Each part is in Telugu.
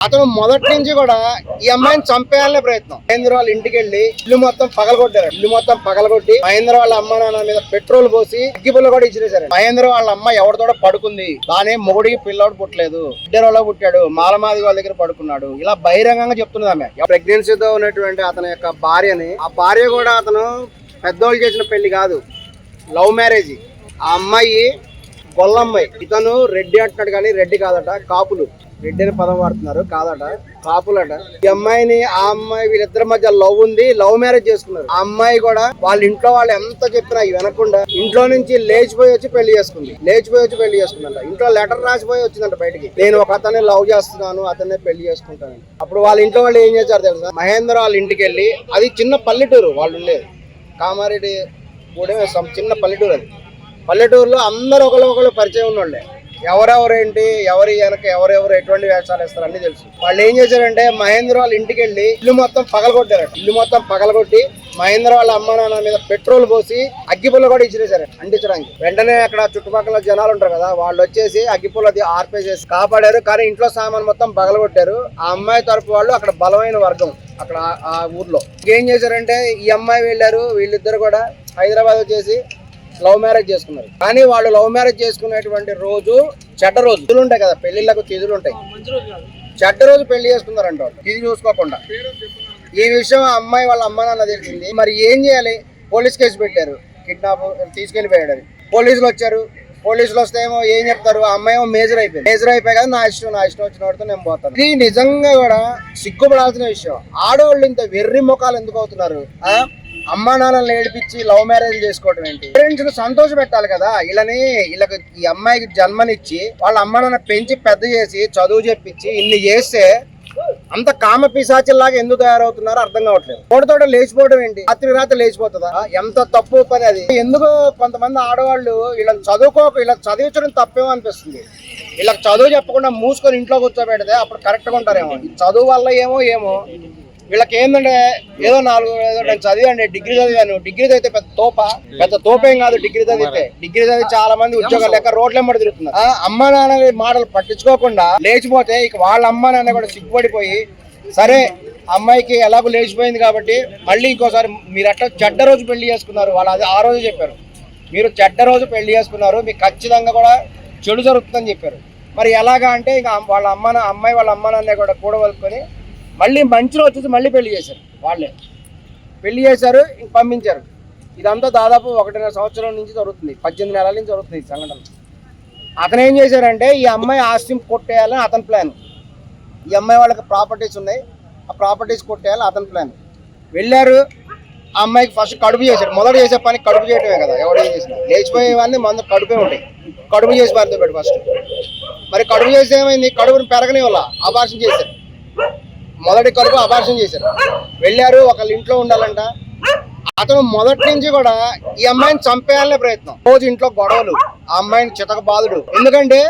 అతను మొదటి నుంచి కూడా ఈ అమ్మాయిని చంపేయాలనే ప్రయత్నం. మహేంద్ర వాళ్ళ ఇంటికి వెళ్ళి ఇల్లు మొత్తం పగలగొట్టారు. ఇల్లు మొత్తం పగలగొట్టి మహేంద్ర వాళ్ళ అమ్మ నాన్న మీద పెట్రోల్ పోసి అగ్గిపుల్ల కూడా ఇచ్చిరేశారు మహేంద్ర వాళ్ళ అమ్మ ఎవరితో పడుకుంది. దాని మొగుడికి పిల్లవాడు పుట్టలేదు. ఇద్దరులో పుట్టాడు. మాలమాది వాళ్ళ దగ్గర పడుకున్నాడు. ఇలా బహిరంగంగా చెప్తున్నది ఆమె. ప్రెగ్నెన్సీతో ఉన్నటువంటి అతని యొక్క భార్యని ఆ భార్య కూడా అతను పెద్దోళ్ళు చేసిన పెళ్ళి కాదు. Love marriage. ఆ అమ్మాయి గొల్లమ్మాయి ఇతను రెడ్డి అంటున్నాడు కానీ రెడ్డి కాదట కాపులు. రెడ్డి అనే పదం వాడుతున్నారు. కాదట కాపులట. ఈ అమ్మాయిని ఆ అమ్మాయి వీళ్ళిద్దరి మధ్య లవ్ ఉంది లవ్ మ్యారేజ్ చేసుకున్నారు. ఆ అమ్మాయి కూడా వాళ్ళ ఇంట్లో వాళ్ళు ఎంత చెప్పినా వినకుండా ఇంట్లో నుంచి లేచిపోయి వచ్చి పెళ్ళి చేసుకుంది. లేచిపోయి వచ్చి పెళ్ళి చేసుకుందంట. ఇంట్లో లెటర్ రాసిపోయి వచ్చిందంట బయటికి. నేను ఒక అతన్ని లవ్ చేస్తున్నాను అతనే పెళ్ళి చేసుకుంటాను. అప్పుడు వాళ్ళ ఇంట్లో వాళ్ళు ఏం చేశారు తెలుసా? మహేంద్ర వాళ్ళ ఇంటికి వెళ్ళి అది చిన్న పల్లెటూరు వాళ్ళు ఉండేది. కామారెడ్డి కూడా చిన్న పల్లెటూరు అది. పల్లెటూరులో అందరూ ఒకరు ఒకరు పరిచయం ఉన్నోళ్ళే. ఎవరెవరేంటి ఎవరి వెనక ఎవరెవరు ఎటువంటి వేషాలు ఇస్తారు అన్ని తెలుసు. వాళ్ళు ఏం చేశారంటే మహేంద్ర వాళ్ళ ఇంటికి వెళ్ళి ఇల్లు మొత్తం పగలగొట్టారట. ఇల్లు మొత్తం పగలగొట్టి మహేంద్ర వాళ్ళ అమ్మ నాన్న మీద పెట్రోల్ పోసి అగ్గిపుల్ల కూడా ఇచ్చిరేశారు అంటించడానికి. వెంటనే అక్కడ చుట్టుపక్కల జనాలు ఉంటారు కదా వాళ్ళు వచ్చేసి అగ్గిపుల్లది ఆర్పేసేసి కాపాడారు. కానీ ఇంట్లో సామాన్ మొత్తం పగలగొట్టారు. ఆ అమ్మాయి తరపు వాళ్ళు అక్కడ బలమైన వర్గం అక్కడ ఆ- ఆ ఊర్లో. ఏం చేశారంటే ఈ అమ్మాయి వెళ్ళారు వీళ్ళిద్దరు కూడా హైదరాబాద్ వచ్చేసి లవ్ మ్యారేజ్ చేసుకున్నారు. కానీ వాళ్ళు లవ్ మ్యారేజ్ చేసుకునేటువంటి రోజు చెడ్డ రోజు. తిదులు ఉంటాయి కదా పెళ్ళిళ్ళకు తిదులు ఉంటాయి చెడ్డ రోజు పెళ్ళి చేసుకున్నారంట వాళ్ళు. తిది చూసుకోకుండా. ఈ విషయం అమ్మాయి వాళ్ళ అమ్మ నాన్న తెలిసింది. మరి ఏం చేయాలి? పోలీస్ కేసు పెట్టారు. కిడ్నాప్ తీసుకెళ్ళిపోయాడు అని పోలీసులు వచ్చారు. పోలీసులు వస్తే ఏమో ఏం చెప్తారు? ఆ అమ్మాయి ఏమో మేజర్ అయిపోయింది. మేజర్ అయిపోయి కదా నా ఇష్టం నా ఇష్టం వచ్చిన వాడితో నేను పోతాను. ఇది నిజంగా కూడా సిగ్గుపడాల్సిన విషయం. ఆడవాళ్ళు ఇంత వెర్రి ముఖాలు ఎందుకు అవుతున్నారు? అమ్మా నాన్నల్ని ఏడిపించి లవ్ మ్యారేజ్ చేసుకోవడం ఏంటి? పేరెంట్స్ను సంతోష పెట్టాలి కదా. వీళ్ళని వీళ్ళకి ఈ అమ్మాయికి జన్మనిచ్చి వాళ్ళ అమ్మ నాన్న పెంచి పెద్ద చేసి చదువు చెప్పించి ఇన్ని చేస్తే అంత కామ పిశాచిల్లాగా ఎందుకు తయారవుతున్నారో అర్థం కావట్లేదు. తోటతోట లేచిపోవడం ఏంటి? రాత్రి రాత్రి లేచిపోతుందా? ఎంత తప్పు పని అది? ఎందుకు కొంతమంది ఆడవాళ్ళు వీళ్ళని చదువుకోక వీళ్ళకి చదివించడం తప్పేమో అనిపిస్తుంది. వీళ్ళకి చదువు చెప్పకుండా మూసుకొని ఇంట్లో కూర్చోబెడితే అప్పుడు కరెక్ట్గా ఉంటారేమో. చదువు వల్ల ఏమో ఏమో. వీళ్ళకి ఏంటంటే ఏదో నాలుగు ఏదో నేను చదివాను డిగ్రీ చదివాను. డిగ్రీ చదివితే పెద్ద తోప. పెద్ద తోపేం కాదు డిగ్రీ చదివితే. డిగ్రీ చదివి చాలా మంది ఉద్యోగాలు లెక్క రోడ్ల వెంబడి తిరుగుతున్నారు. ఆ, అమ్మ నాన్న మాటలు పట్టించుకోకుండా లేచిపోతే ఇక వాళ్ళ అమ్మ నాన్న కూడా సిగ్గుపడిపోయి సరే అమ్మాయికి ఎలాగో లేచిపోయింది కాబట్టి మళ్ళీ ఇంకోసారి మీరు అట్లా చెడ్డ రోజు పెళ్ళి చేసుకున్నారు. వాళ్ళు అది ఆ రోజు చెప్పారు. మీరు చెడ్డ రోజు పెళ్ళి చేసుకున్నారు. మీకు ఖచ్చితంగా కూడా చెడు జరుగుతుందని చెప్పారు. మరి ఎలాగా అంటే ఇంకా వాళ్ళ అమ్మ నా- అమ్మాయి వాళ్ళ అమ్మ నాన్న కూడా కూడవలుకొని మళ్ళీ మంచిలో వచ్చేసి మళ్ళీ పెళ్ళి చేశారు వాళ్ళే. పెళ్ళి చేశారు ఇంక పంపించారు. ఇదంతా దాదాపు ఒకటిన్నర సంవత్సరం నుంచి జరుగుతుంది పద్దెనిమిది నెలల నుంచి జరుగుతుంది ఈ సంఘటన. అతను ఏం చేశారంటే ఈ అమ్మాయి ఆస్తిని కొట్టేయాలని అతని ప్లాన్. ఈ అమ్మాయి వాళ్ళకి ప్రాపర్టీస్ ఉన్నాయి ఆ ప్రాపర్టీస్ కొట్టేయాలని అతని ప్లాన్. వెళ్ళారు ఆ అమ్మాయికి ఫస్ట్ కడుపు చేశారు. మొదట చేసే పని కడుపు చేయటమే కదా ఎవరు ఏం చేసినా. లేచిపోయేవన్నీ మందు కడుపే ఉంటాయి. కడుపు చేసి పారితో పెట్టు ఫస్ట్. మరి కడుపు చేసి ఏమైంది? కడుపుని పెరగని ఆ అబార్షన్ చేశారు. మొదటి కొరకు అబార్షన్ చేశారు. వెళ్ళారు ఒకళ్ళ ఇంట్లో ఉండాలంట. అతను మొదటి నుంచి కూడా ఈ అమ్మాయిని చంపేయాలనే ప్రయత్నం. రోజు ఇంట్లో గొడవలు ఆ అమ్మాయిని చితక బాధుడు ఎందుకంటే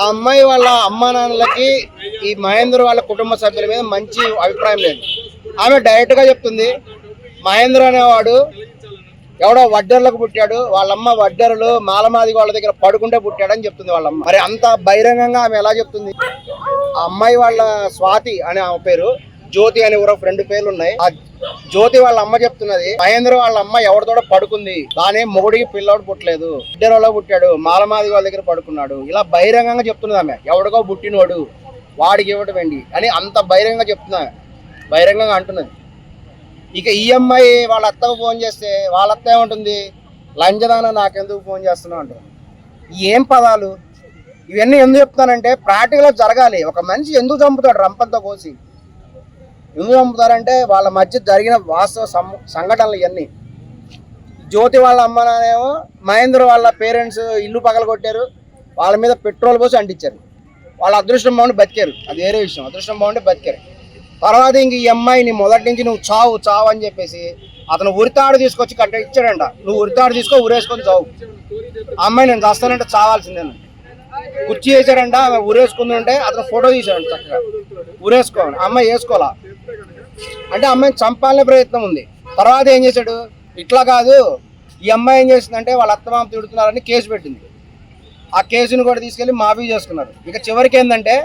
ఆ అమ్మాయి వాళ్ళ అమ్మా నాన్నలకి ఈ మహేంద్ర వాళ్ళ కుటుంబ సభ్యుల మీద మంచి అభిప్రాయం లేదు. ఆమె డైరెక్ట్గా చెప్తుంది మహేంద్ర అనేవాడు ఎవడో వడ్డర్లకు పుట్టాడు వాళ్ళమ్మ వడ్డర్లు మాలమాది వాళ్ళ దగ్గర పడుకుంటే పుట్టాడని చెప్తుంది వాళ్ళమ్మ. మరి అంత బహిరంగంగా ఆమె ఎలా చెప్తుంది? ఆ అమ్మాయి వాళ్ళ స్వాతి అనే ఆమె పేరు జ్యోతి అనే ఊరో రెండు పేర్లు ఉన్నాయి. ఆ జ్యోతి వాళ్ళ అమ్మ చెప్తున్నది మహేంద్ర వాళ్ళ అమ్మ ఎవరితో పడుకుంది దానే మొగుడికి పిల్లోడు పుట్టలేదు ఇద్దరులో పుట్టాడు మాలమాది వాళ్ళ దగ్గర పడుకున్నాడు. ఇలా బహిరంగంగా చెప్తున్నది ఆమె ఎవడికో పుట్టినోడు వాడికి ఇవ్వటం ఏంటి అని అంత బహిరంగంగా చెప్తున్నా బహిరంగంగా అంటున్నది. ఇక ఈ అమ్మాయి వాళ్ళ అత్తకు ఫోన్ చేస్తే వాళ్ళ అత్త ఏమంటుంది? లంచదాన నాకెందుకు ఫోన్ చేస్తున్నావు అంటుంది. ఏం పదాలు? ఇవన్నీ ఎందుకు చెప్తానంటే ప్రాక్టికల్గా జరగాలి. ఒక మనిషి ఎందుకు చంపుతాడు రంపంతో కోసి? ఎందుకు చంపుతారంటే వాళ్ళ మధ్య జరిగిన వాస్తవ సం- సంఘటనలు ఇవన్నీ. జ్యోతి వాళ్ళ అమ్మనేమో మహేంద్ర వాళ్ళ పేరెంట్స్ ఇల్లు పగలగొట్టారు. వాళ్ళ మీద పెట్రోల్ పోసి అంటించారు. వాళ్ళ అదృష్టం బాగుండి బతికారు. అది వేరే విషయం. అదృష్టం బాగుండి బతికారు. తర్వాత ఇంక ఈ అమ్మాయిని మొదటి నుంచి నువ్వు చావు చావు అని చెప్పేసి అతను ఉరితాడు తీసుకొచ్చి కట్ట ఇచ్చాడంట. నువ్వు ఉరితాడు తీసుకో ఉరేసుకొని చావు. అమ్మాయి నేను చేస్తానంటే చావాల్సిందేను కుర్చీ వేసాడంట ఆమె ఊరేసుకుంది ఉంటే అతను ఫోటో తీసాడు చక్కగా. ఊరేసుకోవాలి అమ్మాయి వేసుకోవాలా? అంటే అమ్మాయిని చంపాలనే ప్రయత్నం ఉంది. తర్వాత ఏం చేశాడు? ఇట్లా కాదు ఈ అమ్మాయి ఏం చేసిందంటే వాళ్ళ అత్తమామ తిడుతున్నారని కేసు పెట్టింది. ఆ కేసుని కూడా తీసుకెళ్ళి మాఫీ చేసుకున్నారు. ఇక చివరికి ఏంటంటే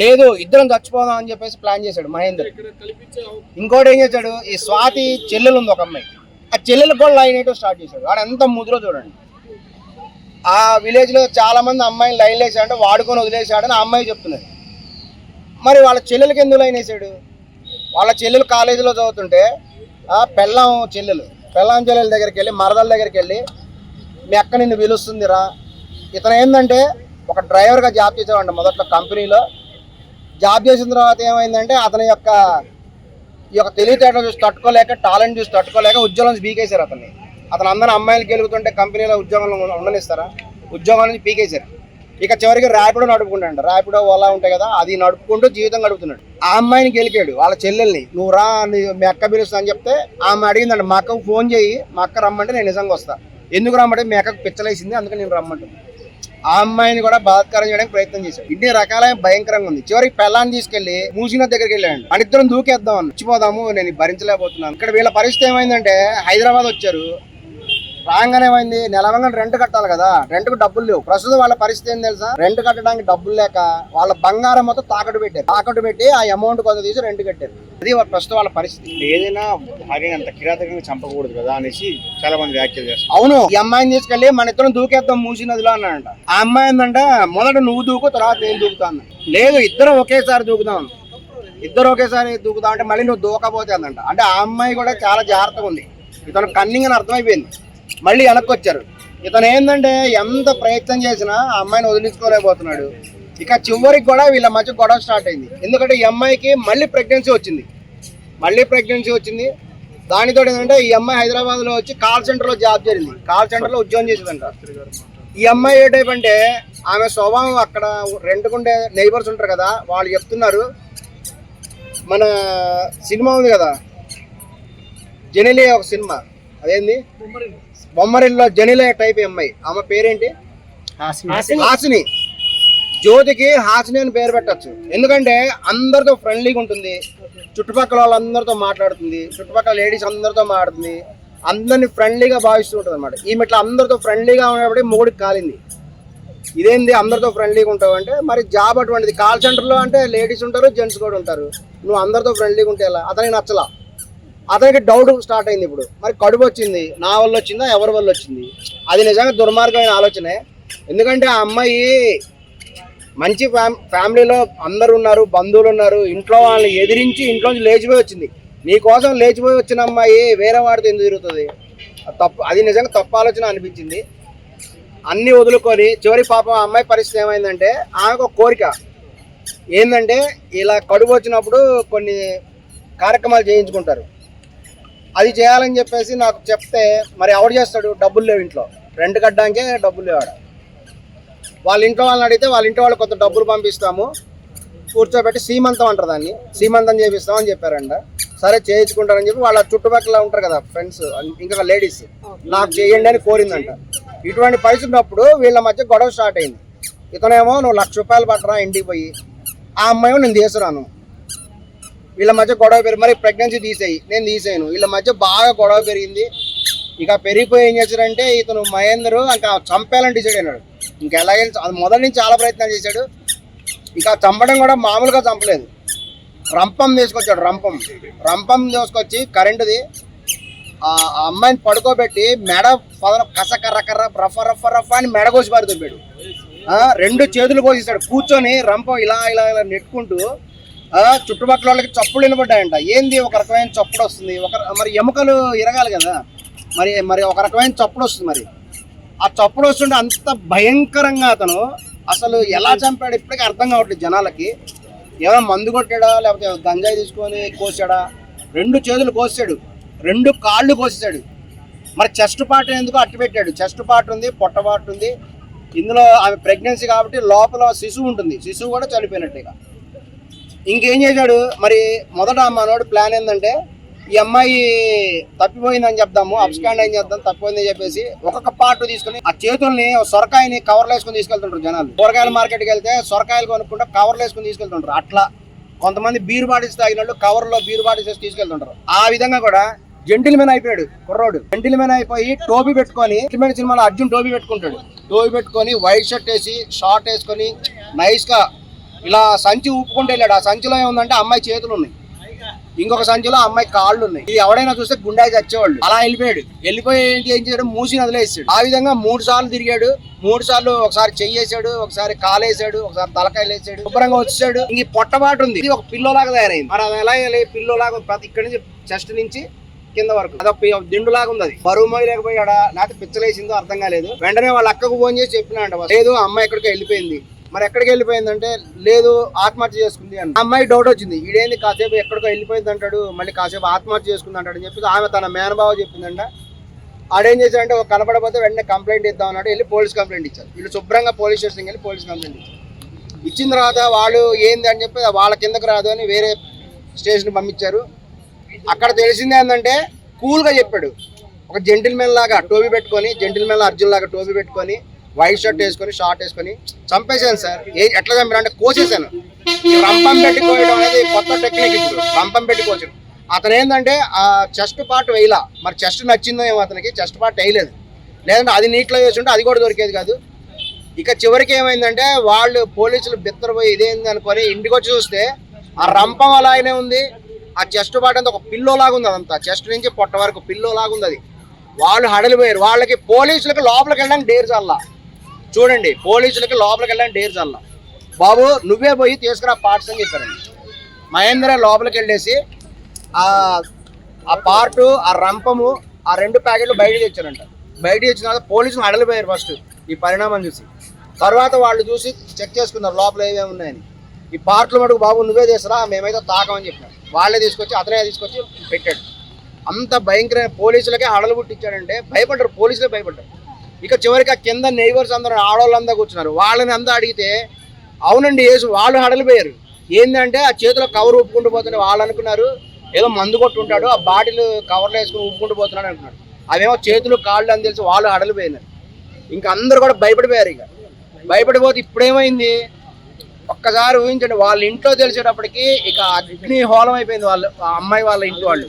లేదు ఇద్దరం చచ్చిపోదాం అని చెప్పేసి ప్లాన్ చేశాడు మహేందర్. ఇంకోటి ఏం చేశాడు? ఈ స్వాతి చెల్లెలు ఉంది ఒక అమ్మాయి. ఆ చెల్లెలు కూడా లైన్ అయితే స్టార్ట్ చేశాడు. వాడు ఎంత ముద్రో చూడండి. ఆ విలేజ్లో చాలా మంది అమ్మాయిని లైన్ వేసాడంటే వాడుకొని వదిలేసాడని ఆ అమ్మాయి చెప్తున్నది. మరి వాళ్ళ చెల్లెలకి ఎందుకు లైన్ వేసాడు? వాళ్ళ చెల్లెలు కాలేజీలో చదువుతుంటే ఆ పెళ్ళాం చెల్లెలు పెళ్ళాం చెల్లెల దగ్గరికి వెళ్ళి మరదల దగ్గరికి వెళ్ళి మీ అక్క నిన్ను పిలుస్తుందిరా. ఇతను ఏంటంటే ఒక డ్రైవర్గా జాబ్ చేసేవాడు మొదట్లో కంపెనీలో. జాబ్ చేసిన తర్వాత ఏమైందంటే అతని యొక్క ఈ యొక్క తెలివితేటలు చూసి తట్టుకోలేక టాలెంట్ చూసి తట్టుకోలేక ఉద్యోగం బీకేశారు అతన్ని. అతను అందరూ అమ్మాయిలు గెలుగుతుంటే కంపెనీలో ఉద్యోగంలో ఉండనిస్తారా? ఉద్యోగం నుంచి పీకేశారు. ఇక చివరికి ర్యాపిడో నడుపుకుంటాడు ర్యాపిడో ఓలా ఉంటాయి కదా అది నడుపుకుంటూ జీవితం గడుపుతున్నాడు. ఆ అమ్మాయిని గెలికాడు వాళ్ళ చెల్లెల్ని. నువ్వు రా నీ- మీ అక్క పిలుస్తా అని చెప్తే ఆమె అడిగిందండి మా అక్కకు ఫోన్ చేయి మా అక్క రమ్మంటే నేను నిజంగా వస్తా. ఎందుకు రమ్మంటే మీ అక్కకు పిచ్చలేసింది అందుకని నేను రమ్మంటాను ఆ అమ్మాయిని కూడా బలాత్కారం చేయడానికి ప్రయత్నం చేశాడు. ఇన్ని రకాలైన భయంకరంగా ఉంది. చివరికి పెళ్ళాన్ని తీసుకెళ్ళి మూసిన దగ్గరికి వెళ్ళాడు అనిద్దరం దూకేద్దాం అని వచ్చిపోదాము నేను భరించలేకపోతున్నాను. ఇక్కడ వీళ్ళ పరిస్థితి ఏమైందంటే హైదరాబాద్ వచ్చారు. రాగానే ఏమైంది నెలవంగా రెంట్ కట్టాలి కదా. రెంట్కు డబ్బులు లేవు. ప్రస్తుతం వాళ్ళ పరిస్థితి ఏం తెలుసా? రెంట్ కట్టడానికి డబ్బులు లేక వాళ్ళ బంగారం మొత్తం తాకట్టు పెట్టారు. తాకట్టు పెట్టి ఆ అమౌంట్ కొంత తీసి రెంట్ కట్టారు. అది వాళ్ళ ప్రస్తుతం వాళ్ళ పరిస్థితి. ఏదైనా భార్యని అంత కిరాతకంగా చంపకూడదు కదా అనేసి చాలా మంది వ్యాఖ్యలు చేస్తారు అవును. ఈ అమ్మాయిని తీసుకెళ్ళి మన ఇద్దరం దూకేద్దాం మూసి నదిలో అన్నాడంట. ఆ అమ్మాయి ఏందంటే మొదట నువ్వు దూకు తర్వాత నేను దూకుతా అన్న లేదు ఇద్దరం ఒకేసారి దూకుదాం. ఇద్దరు ఒకేసారి దూకుదాం అంటే మళ్ళీ నువ్వు దూకపోతే అందంట అంటే ఆ అమ్మాయి కూడా చాలా జాగ్రత్తగా ఉంది. ఇతను కన్నింగ్ అని అర్థమైపోయింది. మళ్ళీ వెనక్కి వచ్చారు ఇతను ఏంటంటే ఎంత ప్రయత్నం చేసినా ఆ అమ్మాయిని వదిలించుకోలేకపోతున్నాడు. ఇక చివరికి కూడా వీళ్ళ మధ్య గొడవ స్టార్ట్ అయింది. ఎందుకంటే ఈ అమ్మాయికి మళ్ళీ ప్రెగ్నెన్సీ వచ్చింది. మళ్ళీ ప్రెగ్నెన్సీ వచ్చింది. దానితో ఏంటంటే ఈ అమ్మాయి హైదరాబాద్లో వచ్చి కాల్ సెంటర్లో జాబ్ చేరింది. కాల్ సెంటర్లో ఉద్యోగం చేసిందంట. ఈ అమ్మాయి ఏ టైప్ అంటే ఆమె స్వభావం అక్కడ రెండుకుండే నైబర్స్ ఉంటారు కదా వాళ్ళు చెప్తున్నారు. మన సినిమా ఉంది కదా? జనిలే ఒక సినిమా. అదేంది? బొమ్మరిల్లో జనిలే టైప్ అమ్మాయి ఆమె పేరేంటి? హాసిని. జ్యోతికి హాసిని అని పేరు పెట్టచ్చు. ఎందుకంటే అందరితో ఫ్రెండ్లీగా ఉంటుంది. చుట్టుపక్కల వాళ్ళందరితో మాట్లాడుతుంది. చుట్టుపక్కల లేడీస్ అందరితో మాట్లాడుతుంది. అందరిని ఫ్రెండ్లీగా భావిస్తూ ఉంటుంది అనమాట ఈమె ఇట్లా అందరితో ఫ్రెండ్లీగా ఉన్నప్పుడే మూడికి కాలింది. ఇదేంది? అందరితో ఫ్రెండ్లీగా ఉంటావు అంటే మరి జాబ్ అటువంటిది. కాల్ సెంటర్లో అంటే లేడీస్ ఉంటారు జెంట్స్ కూడా ఉంటారు. నువ్వు అందరితో ఫ్రెండ్లీగా ఉంటే ఎలా? అతనికి నచ్చలా. అతనికి డౌట్ స్టార్ట్ అయింది ఇప్పుడు. మరి కడుపు వచ్చింది నా వల్ల వచ్చిందా ఎవరి వల్ల వచ్చింది? అది నిజంగా దుర్మార్గమైన ఆలోచనే. ఎందుకంటే ఆ అమ్మాయి మంచి ఫ్యామ్ ఫ్యామిలీలో అందరు ఉన్నారు బంధువులు ఉన్నారు. ఇంట్లో వాళ్ళని ఎదిరించి ఇంట్లోంచి లేచిపోయి వచ్చింది. నీ కోసం లేచిపోయి వచ్చిన అమ్మాయి వేరే వాడితో ఎందుకు తిరుగుతుంది? తప్పు అది నిజంగా తప్పు ఆలోచన అనిపించింది. అన్ని వదులుకొని చివరి పాపం ఆ అమ్మాయి పరిస్థితి ఏమైందంటే ఆమెకు ఒక కోరిక. ఏంటంటే ఇలా కడుపు వచ్చినప్పుడు కొన్ని కార్యక్రమాలు చేయించుకుంటారు. అది చేయాలని చెప్పేసి నాకు చెప్తే మరి ఎవడు చేస్తాడు? డబ్బులు లేవు ఇంట్లో. రెంట్ కట్టడానికే డబ్బులు లేవాడు వాళ్ళ ఇంట్లో వాళ్ళని అడిగితే వాళ్ళ ఇంట్లో వాళ్ళు కొంత డబ్బులు పంపిస్తాము. కూర్చోబెట్టి సీమంతం అంటారు దాన్ని. సీమంతం చేపిస్తామని చెప్పారంట. సరే చేయించుకుంటారని చెప్పి వాళ్ళ చుట్టుపక్కల ఉంటారు కదా ఫ్రెండ్స్ ఇంకా లేడీస్ నాకు చేయండి అని కోరిందంట. ఇటువంటి పరిస్థితి ఉన్నప్పుడు వీళ్ళ మధ్య గొడవ స్టార్ట్ అయింది. ఇతనేమో నువ్వు లక్ష రూపాయలు పట్టరా ఇంటికి పోయి? ఆ అమ్మాయి నేను తీసుకురాను. వీళ్ళ మధ్య గొడవ పెరిగి మరి ప్రెగ్నెన్సీ తీసేయి. నేను తీసేయను. వీళ్ళ మధ్య బాగా గొడవ పెరిగింది. ఇక పెరిగిపోయి ఏం చేశాడంటే ఇతను మహేందర్ ఇంకా చంపేయాలని డిసైడ్ అయినాడు. ఇంకా ఎలాగే అది మొదటి నుంచి చాలా ప్రయత్నాలు చేశాడు. ఇక చంపడం కూడా మామూలుగా చంపలేదు. రంపం తీసుకొచ్చాడు రంపం. రంపం తీసుకొచ్చి కరెంటుది. ఆ అమ్మాయిని పడుకోబెట్టి మెడ పదన కస కర్ర కర్ర రఫ రఫ రఫ అని మెడ కోసి పడుతుంది రెండు చేతులు కోసిస్తాడు కూర్చొని రంపం ఇలా ఇలా ఇలా నెట్టుకుంటూ చుట్టుపక్కల వాళ్ళకి చప్పుడు వినబడ్డాయంట. ఏంది ఒక రకమైన చప్పుడు వస్తుంది? ఒక మరి ఎముకలు ఇరగాలి కదా? మరి మరి ఒక రకమైన చప్పుడు వస్తుంది మరి. ఆ చప్పుడు వస్తుంటే అంత భయంకరంగా అతను అసలు ఎలా చంపాడు ఇప్పటికీ అర్థం కావట్లేదు జనాలకి. ఏమైనా మందు కొట్టాడా? లేకపోతే గంజాయి తీసుకొని కోసాడా? రెండు చేతులు కోసాడు. రెండు కాళ్ళు కోసేసాడు మరి చెస్ట్ పార్ట్ ఎందుకు అట్టు పెట్టాడు చెస్ట్ పార్ట్ ఉంది పొట్ట పార్ట్ ఉంది. ఇందులో ఆమె ప్రెగ్నెన్సీ కాబట్టి లోపల శిశువు ఉంటుంది. శిశువు కూడా చనిపోయినట్టుగా ఇంకేం చేశాడు? మరి మొదట మనోడు ప్లాన్ ఏంటంటే ఈ అమ్మాయి తప్పిపోయిందని చెప్దాము అప్స్టాండ్ అని చెప్దాం తప్పిపోయిందని చెప్పేసి ఒక్కొక్క పార్ట్ తీసుకుని ఆ చేతుల్ని సొరకాయని కవర్లో వేసుకొని తీసుకెళ్తుంటారు జనాలు. కూరగాయల మార్కెట్కి వెళ్తే సొరకాయలు కొనుక్కుంటే కవర్లో వేసుకొని తీసుకెళ్తుంటారు. అట్లా కొంతమంది బీరు బాటిల్స్ తాగినట్టు కవర్లో బీరు బాటిల్స్ వేసి తీసుకెళ్తుంటారు. ఆ విధంగా కూడా జెంటిల్మెన్ అయిపోయాడు కుర్రోడు. జెంటిల్మెన్ అయిపోయి టోపీ పెట్టుకొని జెంటిల్ సినిమాలో అర్జున్ టోపీ పెట్టుకుంటాడు. టోపీ పెట్టుకొని వైట్ షర్ట్ వేసి షార్ట్ వేసుకొని నైస్గా ఇలా సంచి ఊపుకుంటూ వెళ్ళాడు. ఆ సంచిలో ఏముందంటే అమ్మాయి చేతులు ఉన్నాయి ఇంకొక సంచిలో అమ్మాయి కాళ్ళు ఉన్నాయి ఇది ఎవడైనా చూస్తే గుండాయి చచ్చేవాళ్ళు. అలా వెళ్ళిపోయాడు. వెళ్ళిపోయి ఏంటి ఏం చేయడం మూసి వదిలేసాడు. ఆ విధంగా మూడు సార్లు తిరిగాడు. మూడు సార్లు ఒకసారి చెయ్యేసాడు ఒకసారి కాలేసాడు ఒకసారి తలకాయలు వేసాడు. శుభ్రంగా వచ్చాడు ఇంక పొట్టబాటు ఉంది. ఇది ఒక పిల్లోలాగా తయారైంది. మరి అది ఎలా వేయాలి? పిల్లోలాగా ప్రతి ఇక్కడి నుంచి చెస్ట్ నుంచి కింద వరకు. అదొక దిండులాగా ఉంది అది. బరువు మోయలేకపోయాడా లేకపోతే పిచ్చలేసిందో అర్థం కాలేదు. వెంటనే వాళ్ళ అక్కకు ఫోన్ చేసి చెప్పినాడు లేదు అమ్మాయి ఎక్కడికి వెళ్ళిపోయింది. మరి ఎక్కడికి వెళ్ళిపోయిందంటే లేదు ఆత్మహత్య చేసుకుంది అని అమ్మాయి డౌట్ వచ్చింది. ఈడేంది కాసేపు ఎక్కడికో వెళ్ళిపోయింది అంటాడు మళ్ళీ కాసేపు ఆత్మహత్య చేసుకుంది అంటాడు అని చెప్పి ఆమె తన మేనబావ చెప్పిందంట. ఆడేం చేశాడంటే ఒక కనపడపోతే వెంటనే కంప్లైంట్ ఇద్దాం అన్నాడు వెళ్ళి పోలీస్ కంప్లైంట్ ఇచ్చారు. వీళ్ళు శుభ్రంగా పోలీస్ స్టేషన్కి వెళ్ళి పోలీస్ కంప్లైంట్ ఇచ్చారు. ఇచ్చిన తర్వాత వాళ్ళు ఏంది అని చెప్పి వాళ్ళ కిందకు రాదు అని వేరే స్టేషన్ పంపించారు. అక్కడ తెలిసింది ఏంటంటే కూల్గా చెప్పాడు. ఒక జెంటిల్మెన్ లాగా టోపీ పెట్టుకొని జెంటిల్మెన్ అర్జున్ లాగా టోపీ పెట్టుకొని వైట్ షర్ట్ వేసుకొని షార్ట్ వేసుకొని చంపేశాను సార్. ఏ ఎట్లా చంపారు అంటే కోసేసాను రంపం పెట్టి కోయడం అనేది కొత్త టెక్నిక్ ఇప్పుడు. రంపం పెట్టి కోచడం అతను ఏంటంటే ఆ చెస్ట్ పార్ట్ వేయలా. మరి చెస్ట్ నచ్చిందో ఏమో అతనికి చెస్ట్ పార్ట్ వేయలేదు. లేదంటే అది నీటిలో వేసుంటే అది కూడా దొరికేది కాదు. ఇక చివరికి ఏమైందంటే వాళ్ళు పోలీసులు బిత్తరపోయి ఇదేంది అనుకొని ఇంటికి వచ్చి చూస్తే ఆ రంపం అలాగనే ఉంది. ఆ చెస్ట్ పార్ట్ అంతా ఒక పిల్లో లాగా ఉంది అదంతా. చెస్ట్ నుంచి పొట్ట వరకు పిల్లో లాగా ఉంది అది. వాళ్ళు హడలిపోయారు. వాళ్ళకి పోలీసులకు లోపలికి వెళ్ళడానికి డేర్ చల్లా. చూడండి పోలీసులకి లోపలికి వెళ్ళడానికి డేర్ చల్లా బాబు నువ్వే పోయి తీసుకురా పార్ట్స్ అని చెప్పారండి. మహేంద్ర లోపలికి వెళ్ళేసి ఆ పార్టు ఆ రంపము ఆ రెండు ప్యాకెట్లు బయట తెచ్చారంట. బయట తెచ్చిన తర్వాత పోలీసులు అడలిపోయారు ఫస్ట్ ఈ పరిణామం చూసి. తర్వాత వాళ్ళు చూసి చెక్ చేసుకున్నారు లోపల ఏమేమి ఉన్నాయని. ఈ పార్ట్లు మటుకు బాబు నువ్వే చేస్తారా మేమైతే తాకమని చెప్పినారు. వాళ్ళే తీసుకొచ్చి అతనే తీసుకొచ్చి పెట్టాడు. అంత భయంకరమైన పోలీసులకే హడలు పుట్టించాడంటే భయపడ్డారు పోలీసులే భయపడ్డారు. ఇక చివరికి ఆ కింద నైబర్స్ అందరూ ఆడవాళ్ళందరూ కూర్చున్నారు. వాళ్ళని అంతా అడిగితే అవునండి వేసి వాళ్ళు హడలిపోయారు. ఏంటంటే ఆ చేతిలో కవర్ ఒప్పుకుంటూ పోతుంటే వాళ్ళు అనుకున్నారు ఏదో మందు కొట్టుంటాడు ఆ బాటిల్ కవర్లో వేసుకుని ఉప్పుకుంటూ పోతున్నాడు అనుకున్నాడు అవేమో చేతులు కాళ్ళు అని తెలిసి వాళ్ళు హడలిపోయినారు. ఇంకా అందరూ కూడా భయపడిపోయారు ఇక. భయపడిపోతే ఇప్పుడేమైంది? ఒక్కసారి ఊహించండి వాళ్ళ ఇంట్లో తెలిసేటప్పటికి ఇక అగ్ని హోలం అయిపోయింది వాళ్ళు ఆ అమ్మాయి వాళ్ళ ఇంటి వాళ్ళు.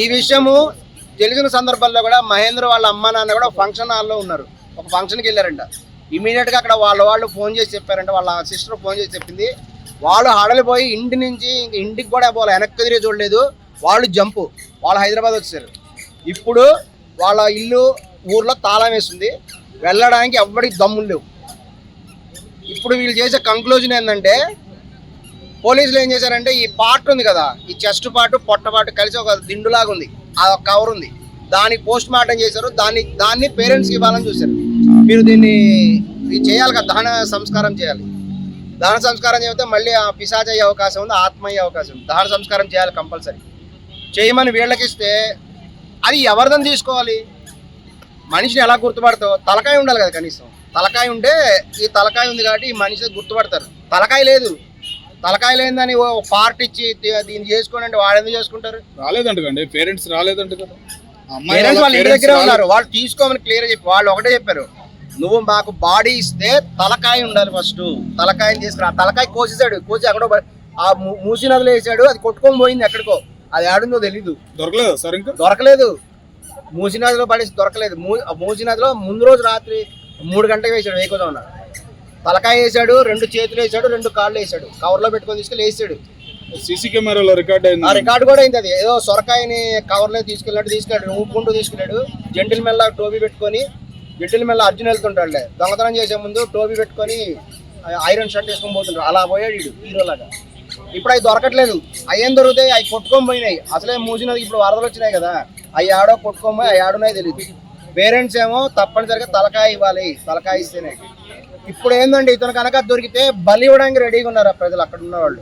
ఈ విషయము తెలిసిన సందర్భంలో కూడా మహేంద్ర వాళ్ళ అమ్మ నాన్న కూడా ఫంక్షన్ హాల్లో ఉన్నారు. ఒక ఫంక్షన్కి వెళ్ళారంట. ఇమీడియట్గా అక్కడ వాళ్ళ వాళ్ళు ఫోన్ చేసి చెప్పారంట. వాళ్ళ సిస్టర్ ఫోన్ చేసి చెప్పింది. వాళ్ళు హడలిపోయి ఇంటి నుంచి ఇంక ఇంటికి కూడా పోలే. వెనక్కి తిరిగి చూడలేదు. వాళ్ళు జంపు. వాళ్ళు హైదరాబాద్ వచ్చారు. ఇప్పుడు వాళ్ళ ఇల్లు ఊర్లో తాళం వేస్తుంది వెళ్ళడానికి ఎవ్వడికి దమ్ములు లేవు. ఇప్పుడు వీళ్ళు చేసే కంక్లూజన్ ఏంటంటే పోలీసులు ఏం చేశారంటే ఈ పార్ట్ ఉంది కదా. ఈ చెస్ట్ పార్ట్ పొట్ట పార్ట్ కలిసి ఒక దిండులాగా ఉంది. ఆ కవర్ ఉంది. దానికి పోస్ట్ మార్టం చేశారు. దాన్ని దాన్ని పేరెంట్స్కి ఇవ్వాలని చూశారు. మీరు దీన్ని ఇది చేయాలి కదా దహన సంస్కారం చేయాలి. దహన సంస్కారం చేస్తే మళ్ళీ ఆ పిశాచ అయ్యే అవకాశం ఉంది ఆత్మ అయ్యే అవకాశం ఉంది. దహన సంస్కారం చేయాలి కంపల్సరీ చేయమని వీళ్ళకి ఇస్తే అది ఎవరిదని తీసుకోవాలి? మనిషిని ఎలా గుర్తుపడతావు? తలకాయ ఉండాలి కదా కనీసం. తలకాయ ఉంటే ఈ తలకాయ ఉంది కాబట్టి ఈ మనిషి గుర్తుపడతారు. తలకాయ లేదు. తలకాయ లేదని ఓ పార్ట్ ఇచ్చి దీన్ని చేసుకోండి అంటే వాడు ఎందుకు చేసుకుంటారు? రాలేదంట కండి పేరెంట్స్ రాలేదంట కదా. పేరెంట్స్ వాళ్ళ ఇంటి దగ్గరే. ఉన్నారు. వాళ్ళు తీసుకోమని క్లియర్ చెప్పి వాళ్ళు ఒకటే చెప్పారు. నువ్వు మాకు బాడీ ఇస్తే తలకాయ ఉండాలి ఫస్ట్ తలకాయని తీసుకురా. తలకాయ కోసేసాడు కోసి ఎక్కడో ఆ మూసి నదిలో వేసాడు. అది కొట్టుకొని పోయింది ఎక్కడికో. అది ఆడుందో తెలీదు. దొరకలేదు సార్ ఇంకా? దొరకలేదు. మూసి నదిలో పడేసి దొరకలేదు. మూ- ఆ మూసి నదిలో ముందు రోజు రాత్రి మూడు గంటలకు వేసాడు వేయకుదాం తలకాయ వేసాడు రెండు చేతులు వేసాడు రెండు కాళ్ళు వేసాడు. కవర్లో పెట్టుకొని తీసుకెళ్ళి వేసాడు. సీసీ కెమెరాలో రికార్డ్ ఆ అయింది రికార్డు కూడా అయింది అది. ఏదో సొరకాయని కవర్లో తీసుకెళ్ళాడు తీసుకెళ్ళాడు ఊపుకుంటూ తీసుకెళ్ళాడు. జంటిల్ మెల్ల టోపీ పెట్టుకొని జంటిల్ మెల్ల అర్జున్ వెళ్తుంటాడులే. దొంగతనం చేసే ముందు టోపీ పెట్టుకొని ఐరన్ షర్ట్ వేసుకొని పోతుంటాడు. అలా పోయాడు వీడు హీరోలాగా. ఇప్పుడు అవి దొరకట్లేదు. అవి ఏం దొరుకుతాయి? అవి కొట్టుకొని పోయినాయి అసలే మూసినది ఇప్పుడు వరదలు వచ్చినాయి కదా. అవి ఆడో కొట్టుకొని పోయి అవి ఆడున్నాయి తెలియదు పేరెంట్స్ ఏమో తప్పనిసరిగా తలకాయ ఇవ్వాలి. తలకాయ ఇస్తేనే. ఇప్పుడు ఏందండి ఇతను కనుక దొరికితే బలి ఇవ్వడానికి రెడీగా ఉన్నారు ఆ ప్రజలు? అక్కడ ఉన్న వాళ్ళు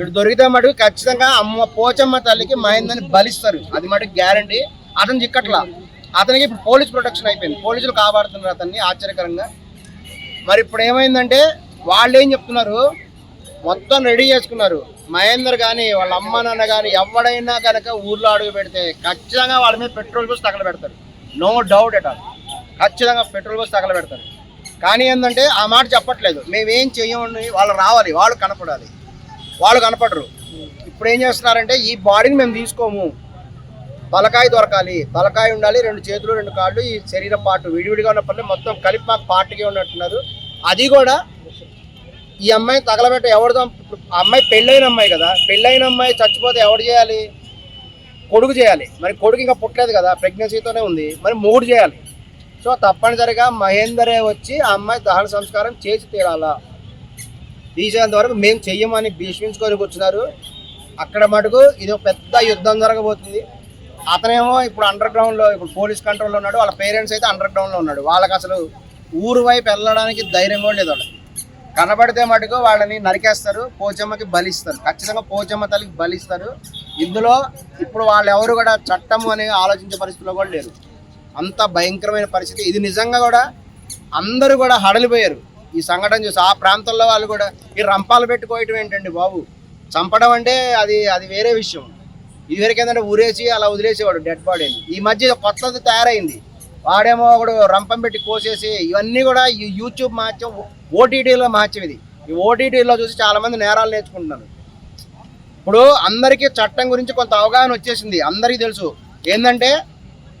ఇటు దొరికితే మటుకు ఖచ్చితంగా అమ్మ పోచమ్మ తల్లికి మహేందని బలిస్తారు. అది మటుకు గ్యారంటీ అతను చిక్కట్లా. అతనికి ఇప్పుడు పోలీస్ ప్రొటెక్షన్ అయిపోయింది. పోలీసులు కాపాడుతున్నారు అతన్ని ఆశ్చర్యకరంగా. మరి ఇప్పుడు ఏమైందంటే వాళ్ళు ఏం చెప్తున్నారు? మొత్తం రెడీ చేసుకున్నారు. మహేందర్ కానీ వాళ్ళ అమ్మ నాన్న కానీ ఎవడైనా కనుక ఊర్లో అడుగు పెడితే ఖచ్చితంగా వాళ్ళ మీద పెట్రోల్ బస్ తగల పెడతారు నో డౌట్ ఎట్ ఆల్ ఖచ్చితంగా పెట్రోల్ బస్ తగల పెడతారు కానీ ఏంటంటే ఆ మాట చెప్పట్లేదు. మేమేం చేయమని వాళ్ళు రావాలి. వాళ్ళు కనపడాలి. వాళ్ళు కనపడరు. ఇప్పుడు ఏం చేస్తున్నారంటే ఈ బాడీని మేము తీసుకోము. తలకాయ దొరకాలి. తలకాయ ఉండాలి రెండు చేతులు రెండు కాళ్ళు ఈ శరీర పాటు విడివిడిగా ఉన్న పనులు మొత్తం కలిపి మాకు పార్ట్గా ఉన్నట్టున్నారు. అది కూడా ఈ అమ్మాయి తగలబెట్ట ఎవరు అమ్మాయి పెళ్ళైన అమ్మాయి కదా. పెళ్ళైన అమ్మాయి చచ్చిపోతే ఎవడు చేయాలి? కొడుకు చేయాలి. మరి కొడుకు ఇంకా పుట్టలేదు కదా. ప్రెగ్నెన్సీతోనే ఉంది. మరి మూడు చేయాలి. సో తప్పనిసరిగా మహేందరే వచ్చి ఆ అమ్మాయి దహన సంస్కారం చేసి తీరాలా? తీసేంత వరకు మేము చెయ్యమని భీష్మించుకొని కూర్చున్నారు. అక్కడ మటుకు ఇది ఒక పెద్ద యుద్ధం జరగబోతుంది. అతనేమో ఇప్పుడు అండర్ గ్రౌండ్లో ఇప్పుడు పోలీస్ కంట్రోల్లో ఉన్నాడు. వాళ్ళ పేరెంట్స్ అయితే అండర్ గ్రౌండ్లో ఉన్నాడు. వాళ్ళకి అసలు ఊరు వైపు వెళ్ళడానికి ధైర్యం కూడా లేదు వాళ్ళకి. కనబడితే మటుకు వాళ్ళని నరికేస్తారు పోచమ్మకి బలిస్తారు. ఖచ్చితంగా పోచమ్మ తల్లికి బలిస్తారు. ఇందులో ఇప్పుడు వాళ్ళు ఎవరు కూడా చట్టం అని ఆలోచించే పరిస్థితిలో కూడా లేరు. అంత భయంకరమైన పరిస్థితి. ఇది నిజంగా కూడా అందరూ కూడా హడలిపోయారు. ఈ సంఘటన చూసి ఆ ప్రాంతంలో వాళ్ళు కూడా ఈ రంపాలు పెట్టుకోవటం ఏంటండి బాబు? చంపడం అంటే అది అది వేరే విషయం. ఇదివరకు ఏంటంటే ఊరేసి అలా వదిలేసేవాడు డెడ్ బాడీని ఈ మధ్య కొత్తది తయారైంది. వాడేమో ఒకడు రంపం పెట్టి కోసేసి ఇవన్నీ కూడా ఈ యూట్యూబ్ మహత్యం ఓటీటీలో మహత్యం ఇది. ఈ ఓటీటీలో చూసి చాలామంది నేరాలు నేర్చుకుంటున్నారు. ఇప్పుడు అందరికీ చట్టం గురించి కొంత అవగాహన వచ్చేసింది. అందరికీ తెలుసు. ఏంటంటే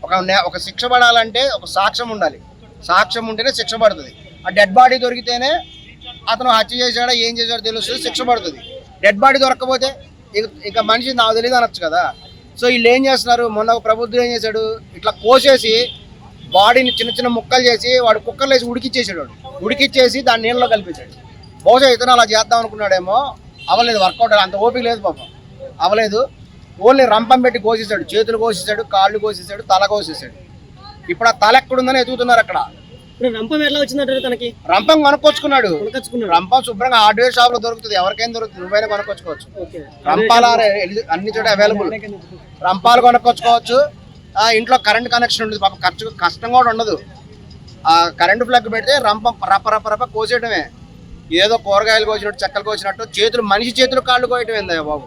ఒక నే- ఒక శిక్ష పడాలంటే ఒక సాక్ష్యం ఉండాలి. సాక్ష్యం ఉంటేనే శిక్ష పడుతుంది. ఆ డెడ్ బాడీ దొరికితేనే అతను హత్య చేశాడో ఏం చేశాడో తెలుస్తుంది శిక్ష పడుతుంది. డెడ్ బాడీ దొరకకపోతే ఇక ఇక మనిషి నాకు తెలియదు అనొచ్చు కదా. సో వీళ్ళు ఏం చేస్తున్నారు? మొన్న ఒక ప్రభుత్వం ఏం చేశాడు? ఇట్లా కోసేసి బాడీని చిన్న చిన్న ముక్కలు చేసి వాడు కుక్కర్లో వేసి ఉడికిచ్చేసాడు. వాడు ఉడికిచ్చేసి దాన్ని నీళ్ళలో కలిపించాడు బహుశా ఇతను అలా చేద్దాం అనుకున్నాడేమో. అవ్వలేదు వర్కౌట్ అంత ఓపిక లేదు పాపం. అవ్వలేదు. ఓన్లీ రంపం పెట్టి కోసేసాడు చేతులు కోసేసాడు కాళ్ళు కోసేసాడు తల కోసేసాడు ఇప్పుడు ఆ తల ఎక్కడుందని ఎదుగుతున్నారు అక్కడ. రంపం ఎట్లా వచ్చిందంటారు తనకి? రంపం కొనుక్కొచ్చుకున్నాడు. రంపం శుభ్రంగా హార్డ్వేర్ షాప్లో దొరుకుతుంది. ఎవరికైనా దొరుకుతుంది. నువ్వైనా కొనుక్కొచ్చుకోవచ్చు. రంపాల అన్ని చోట అవైలబుల్ రంపాలు కొనుక్కొచ్చుకోవచ్చు. ఆ ఇంట్లో కరెంట్ కనెక్షన్ ఉంటుంది పాపం ఖర్చు కష్టం కూడా ఉండదు. ఆ కరెంట్ ప్లగ్ పెడితే రంపం రప్ప రప్ప రప్ప కోసేయడమే ఏదో కూరగాయలు కోసినట్టు చెక్కలు కోసినట్టు చేతులు మనిషి చేతులు కాళ్ళు కోయటం బాబు?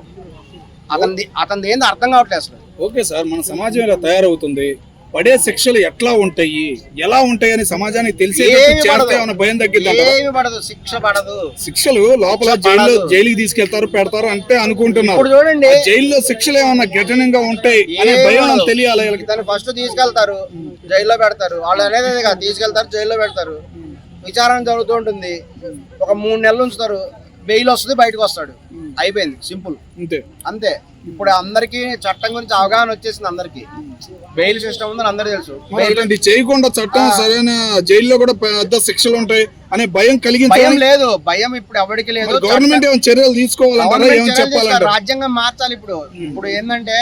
అతనిది అతనిది ఏంది అర్థం కావట్లేదు అసలు. ఓకే సార్ మన సమాజం ఇలా తయారవుతుంది? పడే శిక్షలు ఎట్లా ఉంటాయి? ఎలా ఉంటాయి అని సమాజానికి తెలిసే భయం తగ్గిద్దంట ఏమి పడదు శిక్ష పడదు. శిక్షలు లోపల జైల్లో. జైలుకి తీసుకెళ్తారు పెడతారు అంటే అనుకుంటున్నారు. చూడండి. జైల్లో శిక్షలు ఏమన్నా కఠినంగా ఉంటాయి అనే భయం. తెలియాలి. దాన్ని ఫస్ట్ తీసుకెళ్తారు. జైల్లో పెడతారు. వాళ్ళు అనేది తీసుకెళ్తారు జైల్లో పెడతారు. విచారణ జరుగుతూ ఉంటుంది. ఒక మూడు నెలలు ఉంచుతారు. బెయిల్ వస్తుంది బయటకు వస్తాడు. అయిపోయింది సింపుల్. అంతే. అంతే. ఇప్పుడు అందరికీ చట్టం గురించి అవగాహన వచ్చేసింది అందరికి. బెయిల్ సిస్టమ్ ఉందని అందరికీ తెలుసు. చేయకుండా చట్టం సరైన జైల్లో కూడా పెద్ద శిక్షలు ఉంటాయి అనే భయం భయం కలిగించాలి లేదు భయం ఇప్పుడు ఎవరికి లేదు. గవర్నమెంట్ ఏమైనా చర్యలు చెప్పాలంటారా? రాజ్యాంగం మార్చాలి ఇప్పుడు. ఇప్పుడు ఏంటంటే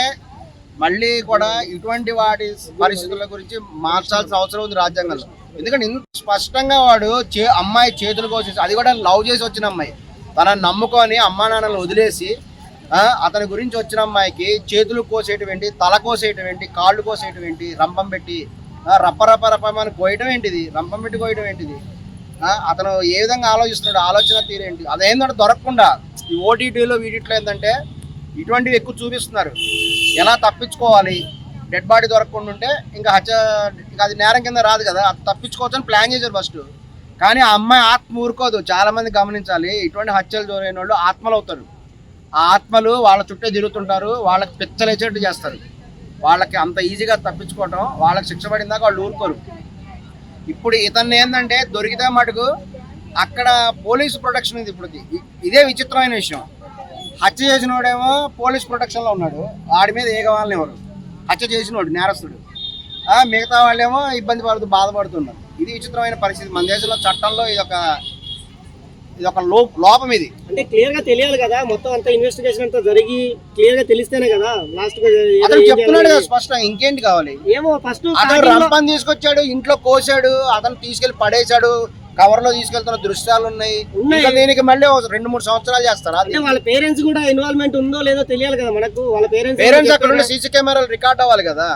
మళ్ళీ కూడా ఇటువంటి వాటి పరిస్థితుల గురించి మార్చాల్సిన అవసరం ఉంది రాజ్యాంగంలో. ఎందుకంటే ఇంత స్పష్టంగా వాడు అమ్మాయి చేతులు కోసేసి అది కూడా లవ్ చేసి వచ్చిన అమ్మాయి. తనని నమ్ముకొని అమ్మా నాన్నలు వదిలేసి అతని గురించి వచ్చిన అమ్మాయికి చేతులు కోసేటువంటి తల కోసేటువంటి కాళ్ళు కోసేటువంటి రంపం పెట్టి ఆ, రప్ప రప్ప రప్పమని కోయటం ఏంటిది? రంపం పెట్టి కోయటం ఏంటిది? అతను ఏ విధంగా ఆలోచిస్తున్నాడు ఆలోచన తీరేంటి? అదేంటంటే దొరకకుండా ఈ ఓటీటీలో వీటిలో ఏంటంటే ఇటువంటివి ఎక్కువ చూపిస్తున్నారు. ఎలా తప్పించుకోవాలి? డెడ్ బాడీ దొరకకుండా ఉంటే ఇంకా హత్య ఇంకా అది నేరం కింద రాదు కదా. అది తప్పించుకోవచ్చని ప్లాన్ చేశారు ఫస్ట్. కానీ ఆ అమ్మాయి ఆత్మ ఊరుకోదు. చాలామంది గమనించాలి. ఇటువంటి హత్యలు జోరైన వాళ్ళు ఆత్మలు అవుతారు ఆ ఆత్మలు వాళ్ళ చుట్టే తిరుగుతుంటారు. వాళ్ళకి పిచ్చలేచేట్టు చేస్తారు. వాళ్ళకి అంత ఈజీగా తప్పించుకోవటం వాళ్ళకి శిక్ష పడిందాక వాళ్ళు ఊరుకోరు. ఇప్పుడు ఇతన్ని ఏంటంటే దొరికితే మటుకు అక్కడ పోలీసు ప్రొటెక్షన్ ఇది ఇప్పుడు ఇదే విచిత్రమైన విషయం. హత్య చేసినోడేమో పోలీస్ ప్రొటెక్షన్లో ఉన్నాడు. వాడి మీద ఏ కావాలని ఎవరు హత్య చేసినోడు నేరస్తుడు. మిగతా వాళ్ళేమో ఇబ్బంది పడుతూ బాధపడుతున్నారు. ఇది విచిత్రమైన పరిస్థితి. మన దేశంలో చట్టంలో ఇది ఒక ఇది ఒక లో లోపం ఇది. అంటే క్లియర్గా తెలియాలి కదా మొత్తం అంతా ఇన్వెస్టిగేషన్ అంతా జరిగి క్లియర్గా తెలిస్తేనే కదా లాస్ట్ అతను చెప్తున్నాడు కదా స్పష్టంగా ఇంకేంటి కావాలి? ఏమో ఫస్ట్ అతను రంపం తీసుకొచ్చాడు ఇంట్లో కోసాడు అతను తీసుకెళ్ళి పడేశాడు కవర్లో తీసుకెళ్తున్న దృశ్యాలు ఉన్నాయి. ఇంకా దీనికి మళ్ళీ రెండు మూడు సంవత్సరాలు చేస్తారా? అంటే వాళ్ళ పేరెంట్స్ కూడా ఇన్వాల్వ్మెంట్ ఉందో లేదో తెలియాలి కదా మనకు. వాళ్ళ పేరెంట్స్ పేరెంట్స్ అక్కడ ఉండి సీసీ కెమెరాలు రికార్డ్ అవ్వాలి కదా.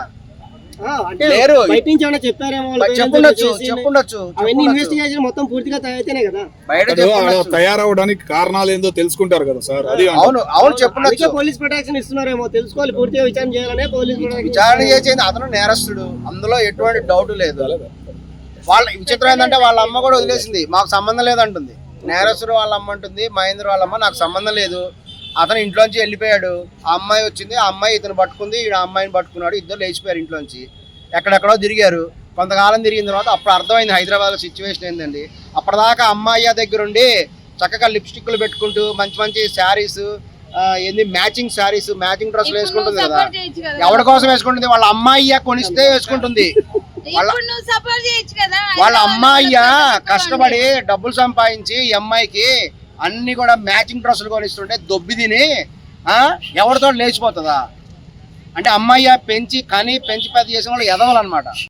అంటే లేరు. బయట నుంచి ఏమైనా చెప్పారేమో వాళ్ళ parents చెప్పుండొచ్చు చేసి- చెప్పుండొచ్చు అవన్నీ చెప్పుండొచ్చు. ఇన్వెస్టిగేషన్ మొత్తం పూర్తిగా కదా. బయట తయారవడానికి కారణాలు ఏందో తెలుసుకుంటారు కదా సార్. అది. అవును అవును చెప్పుండొచ్చు. పోలీస్ ప్రొటెక్షన్ ఇస్తున్నారేమో తెలుసుకోవాలి పూర్తిగా విచారణ చేయాలనే పోలీస్ విచారణ చేసేది అతను నేరస్తుడు. అందులో ఎటువంటి డౌట్ లేదు. వాళ్ళ విచిత్రం ఏంటంటే వాళ్ళ అమ్మ కూడా వదిలేసింది. మాకు సంబంధం లేదంటుంది. నేరస్తుడు వాళ్ళ అమ్మ అంటుంది మహేంద్ర వాళ్ళ అమ్మ నాకు సంబంధం లేదు. అతను ఇంట్లోంచి వెళ్ళిపోయాడు. ఆ అమ్మాయి వచ్చింది. ఆ అమ్మాయి ఇతను పట్టుకుంది. ఈడ ఆ అమ్మాయిని పట్టుకున్నాడు. ఇద్దరు లేచిపోయారు ఇంట్లోంచి. ఎక్కడెక్కడో తిరిగారు. కొంతకాలం తిరిగిన తర్వాత అప్పుడు అర్థమైంది హైదరాబాద్ సిచ్యువేషన్ ఏంటండి అప్పటిదాకా అమ్మాయి దగ్గర ఉండి చక్కగా లిప్స్టిక్లు పెట్టుకుంటూ మంచి మంచి శారీస్ ఏంది మ్యాచింగ్ శారీస్ మ్యాచింగ్ డ్రెస్సులు వేసుకుంటుంది కదా. ఎవరి కోసం వేసుకుంటుంది? వాళ్ళ అమ్మాయి కొనిస్తే వేసుకుంటుంది. వాళ్ళ- ఇప్పుడు నువ్వు సపోర్ట్ చేయొచ్చు కదా. వాళ్ళ ఐదు అమ్మాయి కష్టపడి డబ్బులు సంపాదించి ఈ అమ్మాయికి అన్ని కూడా మ్యాచింగ్ డ్రెస్సులు కొనిస్తుంటే దొబ్బి తిని ఎవరితో లేచిపోతుందా? అంటే అమ్మాయి పెంచి కని పెంచి పెద్ద చేసిన వాళ్ళు ఎదవాలన్నమాట.